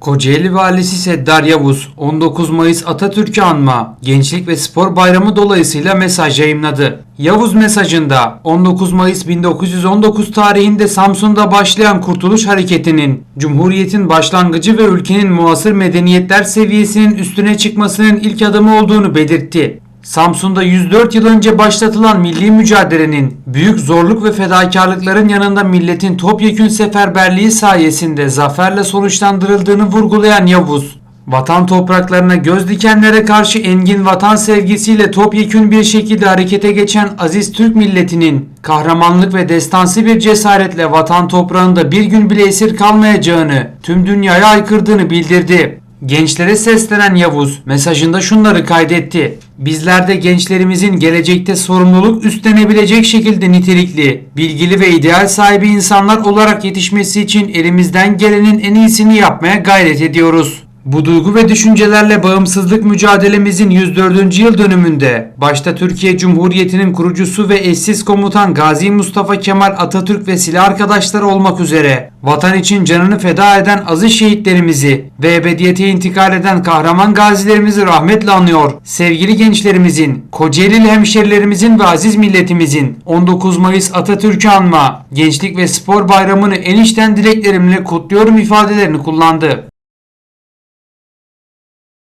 Kocaeli Valisi Seddar Yavuz 19 Mayıs Atatürk'ü anma Gençlik ve Spor Bayramı dolayısıyla mesaj yayımladı. Yavuz mesajında 19 Mayıs 1919 tarihinde Samsun'da başlayan Kurtuluş Hareketi'nin Cumhuriyet'in başlangıcı ve ülkenin muasır medeniyetler seviyesinin üstüne çıkmasının ilk adımı olduğunu belirtti. Samsun'da 104 yıl önce başlatılan milli mücadelenin büyük zorluk ve fedakarlıkların yanında milletin topyekün seferberliği sayesinde zaferle sonuçlandırıldığını vurgulayan Yavuz, vatan topraklarına göz dikenlere karşı engin vatan sevgisiyle topyekün bir şekilde harekete geçen aziz Türk milletinin kahramanlık ve destansı bir cesaretle vatan toprağında bir gün bile esir kalmayacağını, tüm dünyaya aykırdığını bildirdi. Gençlere seslenen Yavuz mesajında şunları kaydetti. Bizler de gençlerimizin gelecekte sorumluluk üstlenebilecek şekilde nitelikli, bilgili ve ideal sahibi insanlar olarak yetişmesi için elimizden gelenin en iyisini yapmaya gayret ediyoruz. Bu duygu ve düşüncelerle bağımsızlık mücadelemizin 104. yıl dönümünde başta Türkiye Cumhuriyeti'nin kurucusu ve eşsiz komutan Gazi Mustafa Kemal Atatürk ve silah arkadaşları olmak üzere vatan için canını feda eden aziz şehitlerimizi ve ebediyete intikal eden kahraman gazilerimizi rahmetle anıyor. Sevgili gençlerimizin, Kocaeli'li hemşerilerimizin ve aziz milletimizin 19 Mayıs Atatürk'ü anma, Gençlik ve Spor Bayramı'nı en içten dileklerimle kutluyorum ifadelerini kullandı.